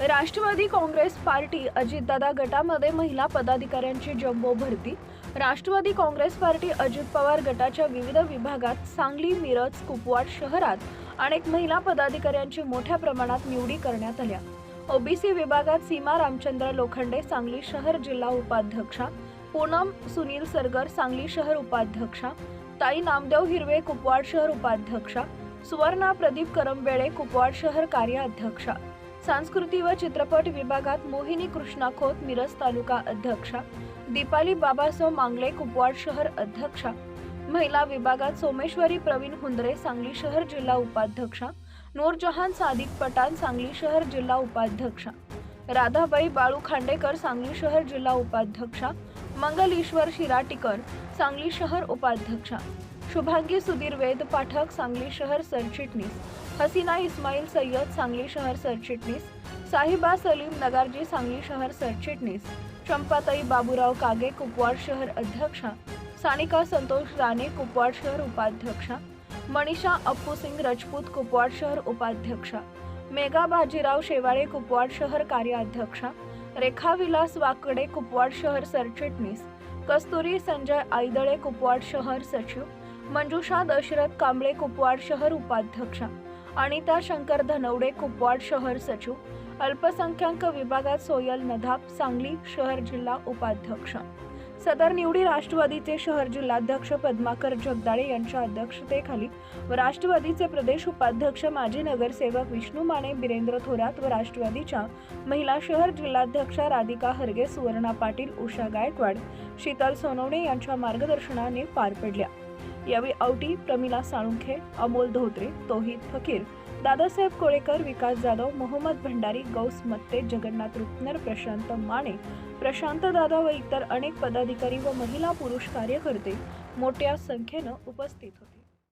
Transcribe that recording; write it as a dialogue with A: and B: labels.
A: Rashtrawadi Congress party Ajitdada गटामध्ये महिला पदाधिकाऱ्यांची जम्बो भरती. राष्ट्रवादी काँग्रेस पार्टी अजित पवार गटाच्या विविध विभागात सांगली मिरज कुपवाड शहरात अनेक महिला पदाधिकाऱ्यांची मोठ्या प्रमाणात निवडी करण्यात आल्या. ओबीसी विभागात सीमा रामचंद्र लोखंडे सांगली शहर जिल्हा उपाध्यक्षा पूनम सुनील सरगर सांगली शहर उपाध्यक्षा ताई नामदेव हिरवे कुपवाड शहर उपाध्यक्षा सुवर्णा प्रदीप करंबेळे कुपवाड शहर कार्याध्यक्षा सांस्कृती व चित्रपट विभागात मोहिनी कृष्णा खोत मिरज तालुका अध्यक्षा दीपाली बाबासो मांगले कुपवाड शहर अध्यक्षा महिला विभागात सोमेश्वरी प्रवीण हुंदरे सांगली शहर जिल्हा उपाध्यक्षा नूरजहान सादिक पठाण सांगली शहर जिल्हा उपाध्यक्षा राधाबाई बाळू खांडेकर सांगली शहर जिल्हा उपाध्यक्षा मंगल ईश्वर शिराटीकर सांगली शहर उपाध्यक्षा शुभांगी सुधीर वेद पाठक सांगली शहर सरचिटणीस हसीना इस्माईल सय्यद सांगली शहर सरचिटणीस साहिबा सलीम नगारजी सांगली शहर सरचिटणीस चंपाताई बाबूराव कागे कुपवाड शहर अध्यक्षा सानिका संतोष राणे कुपवाड शहर उपाध्यक्षा मनीषा अप्पू सिंग राजपूत कुपवाड शहर उपाध्यक्षा मेघा बाजीराव शेवाळे कुपवाड शहर कार्याध्यक्षा रेखा विलास वाकडे कुपवाड शहर सरचिटणीस कस्तुरी संजय आयदळे कुपवाड शहर सचिव मंजुषा दशरथ कांबळे कुपवाड शहर उपाध्यक्षा अनिता शंकर धनवडे कुपवाड शहर सचिव. अल्पसंख्याक विभागात सोयल नधाप सांगली शहर जिल्हा उपाध्यक्ष. सदर निवडी राष्ट्रवादीचे शहर जिल्हाध्यक्ष पद्माकर जगदाळे यांच्या अध्यक्षतेखाली व राष्ट्रवादीचे प्रदेश उपाध्यक्ष माजी नगरसेवक विष्णू माने बिरेंद्र थोरात व राष्ट्रवादीच्या महिला शहर जिल्हाध्यक्षा राधिका हरगे सुवर्णा पाटील उषा गायकवाड शीतल सोनवणे यांच्या मार्गदर्शनाने पार पडल्या. यावेळी औटी प्रमिला साळुंखे अमोल धोत्रे तोहिद फकीर दादासाहेब कोळेकर विकास जाधव मोहम्मद भंडारी गौस मत्ते जगन्नाथ रुपनर प्रशांत माने प्रशांत दादा व इतर अनेक पदाधिकारी व महिला पुरुष कार्यकर्ते मोठ्या संख्येनं उपस्थित होते.